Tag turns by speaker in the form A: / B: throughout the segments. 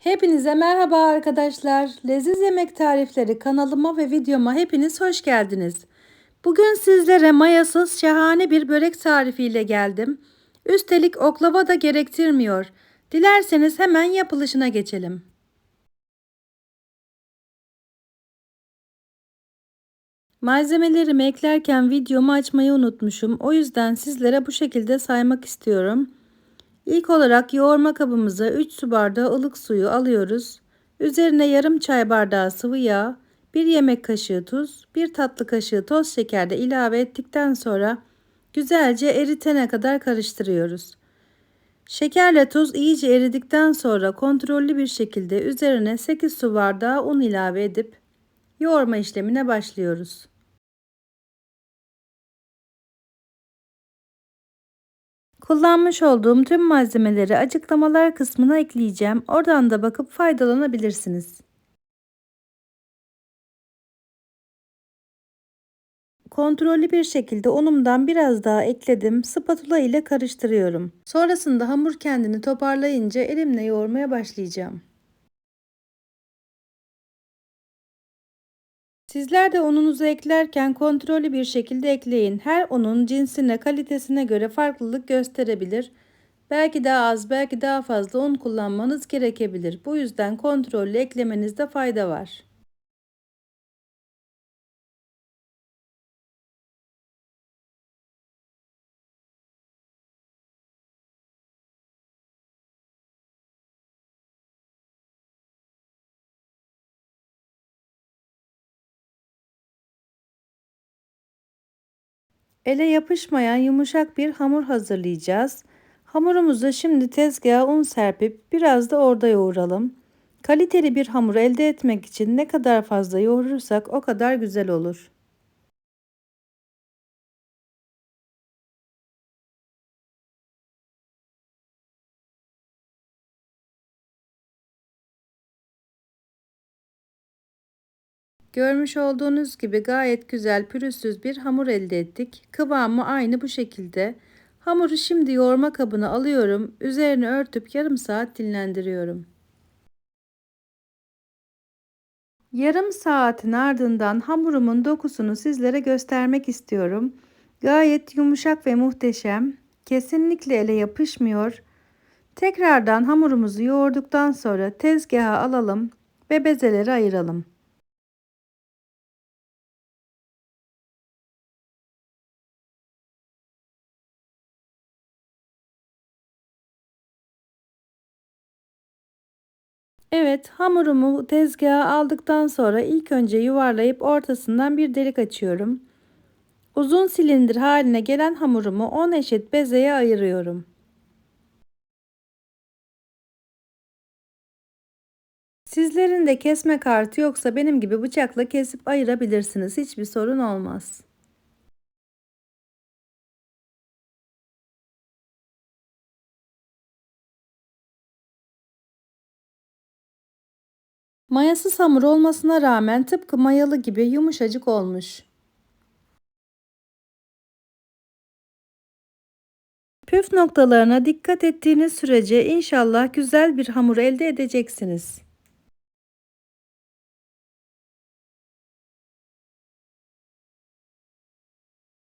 A: Hepinize merhaba arkadaşlar. Leziz Yemek Tarifleri kanalıma ve videoma hepiniz hoş geldiniz. Bugün sizlere mayasız şahane bir börek tarifiyle geldim. Üstelik oklava da gerektirmiyor. Dilerseniz hemen yapılışına geçelim. Malzemelerimi eklerken videomu açmayı unutmuşum. O yüzden sizlere bu şekilde saymak istiyorum. İlk olarak yoğurma kabımıza 3 su bardağı ılık suyu alıyoruz. Üzerine yarım çay bardağı sıvı yağ, 1 yemek kaşığı tuz, 1 tatlı kaşığı toz şeker de ilave ettikten sonra güzelce eritene kadar karıştırıyoruz. Şekerle tuz iyice eridikten sonra kontrollü bir şekilde üzerine 8 su bardağı un ilave edip yoğurma işlemine başlıyoruz. Kullanmış olduğum tüm malzemeleri açıklamalar kısmına ekleyeceğim. Oradan da bakıp faydalanabilirsiniz. Kontrollü bir şekilde unumdan biraz daha ekledim. Spatula ile karıştırıyorum. Sonrasında hamur kendini toparlayınca elimle yoğurmaya başlayacağım. Sizler de ununuzu eklerken kontrollü bir şekilde ekleyin. Her unun cinsine, kalitesine göre farklılık gösterebilir. Belki daha az, belki daha fazla un kullanmanız gerekebilir. Bu yüzden kontrollü eklemenizde fayda var. Ele yapışmayan yumuşak bir hamur hazırlayacağız. Hamurumuzu şimdi tezgaha un serpip biraz da orada yoğuralım. Kaliteli bir hamur elde etmek için ne kadar fazla yoğurursak o kadar güzel olur. Görmüş olduğunuz gibi gayet güzel pürüzsüz bir hamur elde ettik. Kıvamı aynı bu şekilde. Hamuru şimdi yoğurma kabına alıyorum. Üzerini örtüp yarım saat dinlendiriyorum. Yarım saatin ardından hamurumun dokusunu sizlere göstermek istiyorum. Gayet yumuşak ve muhteşem. Kesinlikle ele yapışmıyor. Tekrardan hamurumuzu yoğurduktan sonra tezgaha alalım ve bezeleri ayıralım. Evet, hamurumu tezgaha aldıktan sonra ilk önce yuvarlayıp ortasından bir delik açıyorum. Uzun silindir haline gelen hamurumu 10 eşit bezeye ayırıyorum. Sizlerin de kesme kartı yoksa benim gibi bıçakla kesip ayırabilirsiniz. Hiçbir sorun olmaz. Mayasız hamur olmasına rağmen tıpkı mayalı gibi yumuşacık olmuş. Püf noktalarına dikkat ettiğiniz sürece inşallah güzel bir hamur elde edeceksiniz.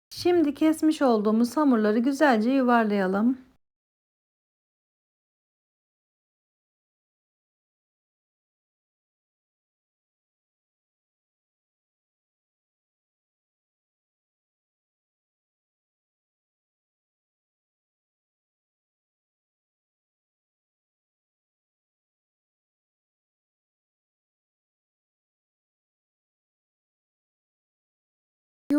A: Şimdi kesmiş olduğumuz hamurları güzelce yuvarlayalım.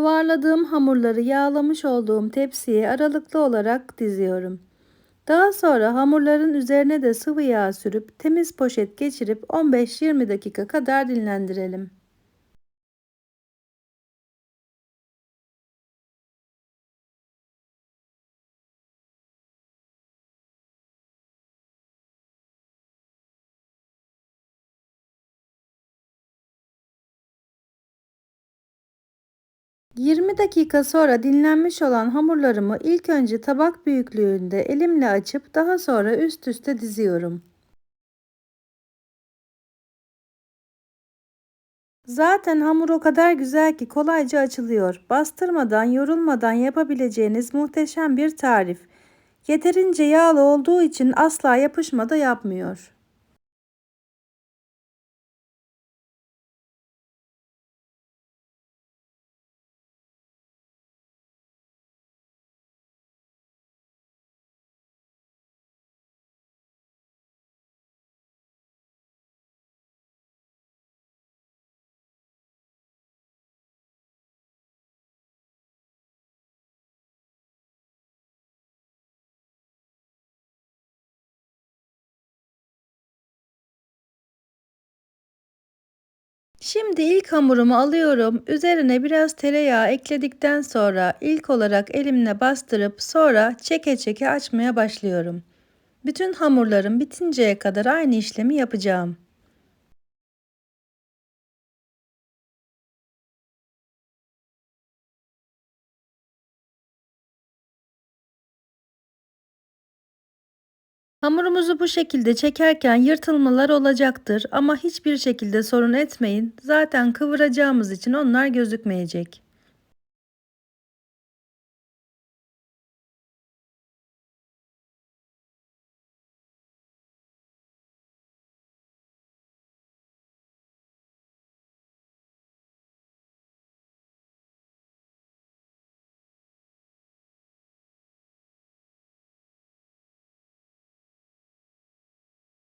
A: Yuvarladığım hamurları yağlamış olduğum tepsiye aralıklı olarak diziyorum. Daha sonra hamurların üzerine de sıvı yağ sürüp temiz poşet geçirip 15-20 dakika kadar dinlendirelim. 20 dakika sonra dinlenmiş olan hamurlarımı ilk önce tabak büyüklüğünde elimle açıp daha sonra üst üste diziyorum. Zaten hamur o kadar güzel ki kolayca açılıyor. Bastırmadan, yorulmadan yapabileceğiniz muhteşem bir tarif. Yeterince yağlı olduğu için asla yapışma da yapmıyor. Şimdi ilk hamurumu alıyorum. Üzerine biraz tereyağı ekledikten sonra ilk olarak elimle bastırıp sonra çeke çeke açmaya başlıyorum. Bütün hamurlarım bitinceye kadar aynı işlemi yapacağım. Hamurumuzu bu şekilde çekerken yırtılmalar olacaktır ama hiçbir şekilde sorun etmeyin. Zaten kıvıracağımız için onlar gözükmeyecek.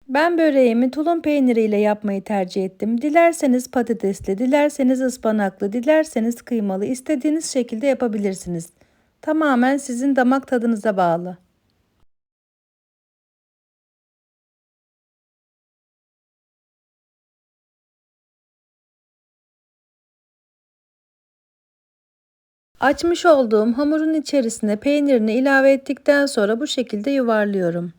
A: Ben böreğimi tulum peyniriyle yapmayı tercih ettim. Dilerseniz patatesli, dilerseniz ıspanaklı, dilerseniz kıymalı, istediğiniz şekilde yapabilirsiniz. Tamamen sizin damak tadınıza bağlı. Açmış olduğum hamurun içerisine peynirini ilave ettikten sonra bu şekilde yuvarlıyorum.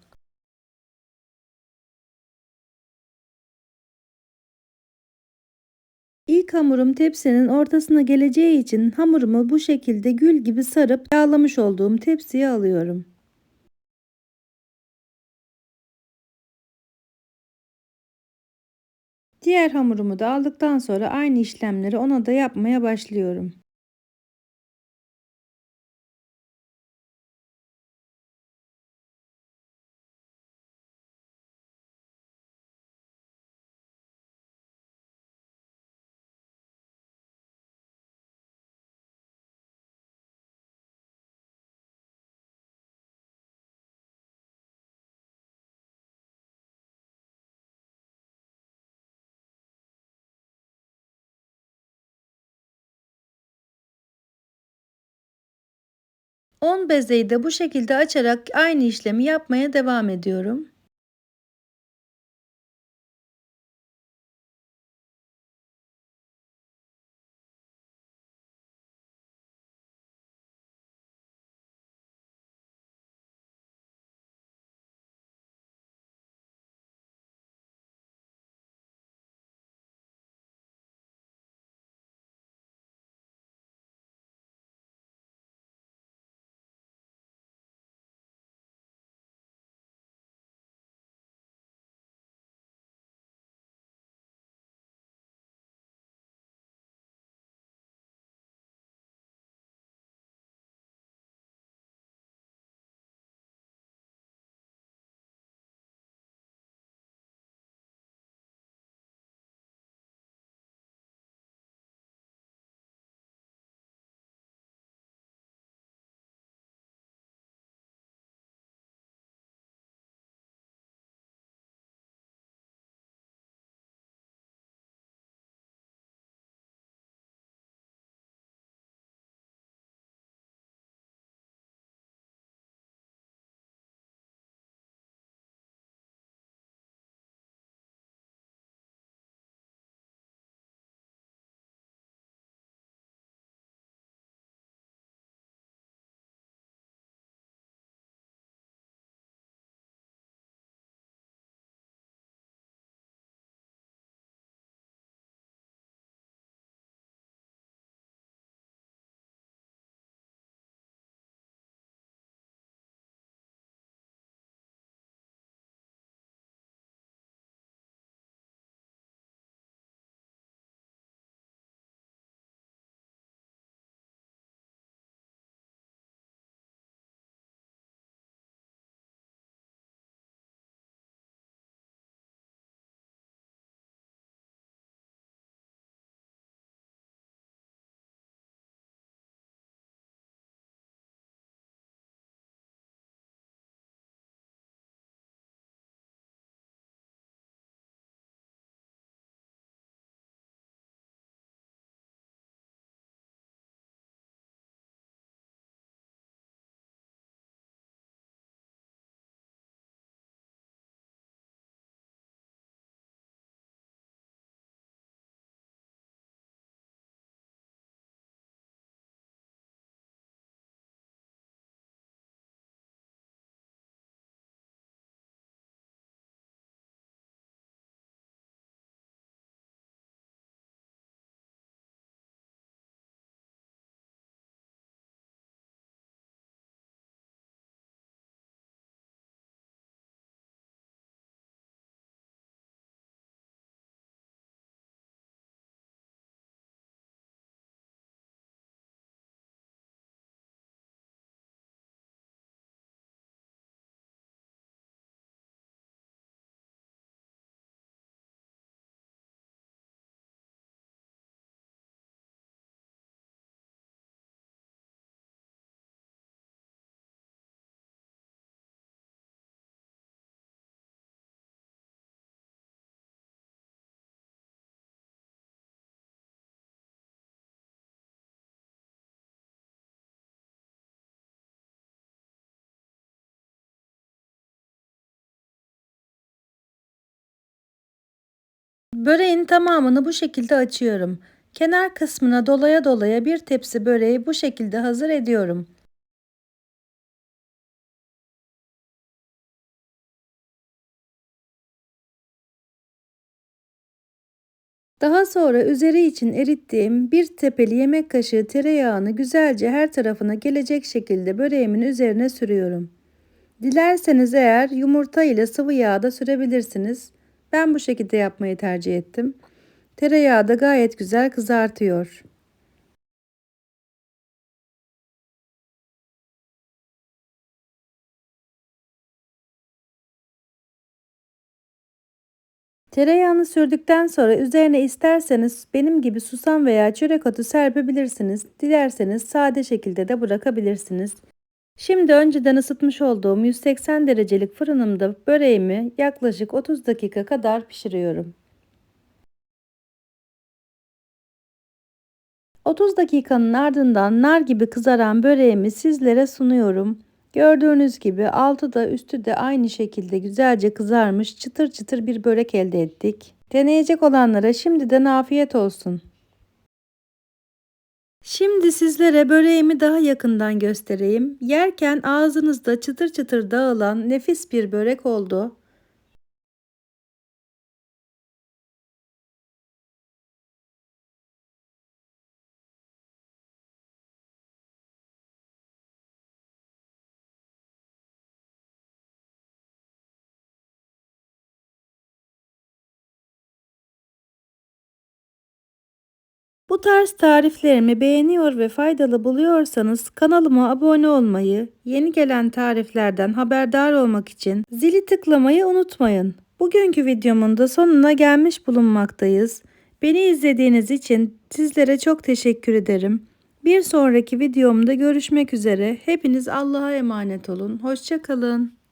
A: Hamurum tepsinin ortasına geleceği için hamurumu bu şekilde gül gibi sarıp yağlamış olduğum tepsiye alıyorum. Diğer hamurumu da aldıktan sonra aynı işlemleri ona da yapmaya başlıyorum. On bezeyi de bu şekilde açarak aynı işlemi yapmaya devam ediyorum. Böreğin tamamını bu şekilde açıyorum. Kenar kısmına dolaya dolaya bir tepsi böreği bu şekilde hazır ediyorum. Daha sonra üzeri için erittiğim bir tepeli yemek kaşığı tereyağını güzelce her tarafına gelecek şekilde böreğimin üzerine sürüyorum. Dilerseniz eğer yumurta ile sıvı yağ da sürebilirsiniz. Ben bu şekilde yapmayı tercih ettim. Tereyağı da gayet güzel kızartıyor. Tereyağını sürdükten sonra üzerine isterseniz benim gibi susam veya çörek otu serpebilirsiniz. Dilerseniz sade şekilde de bırakabilirsiniz. Şimdi önceden ısıtmış olduğum 180 derecelik fırınımda böreğimi yaklaşık 30 dakika kadar pişiriyorum. 30 dakikanın ardından nar gibi kızaran böreğimi sizlere sunuyorum. Gördüğünüz gibi altı da üstü de aynı şekilde güzelce kızarmış çıtır çıtır bir börek elde ettik. Deneyecek olanlara şimdiden afiyet olsun. Şimdi sizlere böreğimi daha yakından göstereyim. Yerken ağzınızda çıtır çıtır dağılan nefis bir börek oldu. Tarz tariflerimi beğeniyor ve faydalı buluyorsanız kanalıma abone olmayı, yeni gelen tariflerden haberdar olmak için zili tıklamayı unutmayın. Bugünkü videomun da sonuna gelmiş bulunmaktayız. Beni izlediğiniz için sizlere çok teşekkür ederim. Bir sonraki videomda görüşmek üzere. Hepiniz Allah'a emanet olun. Hoşçakalın.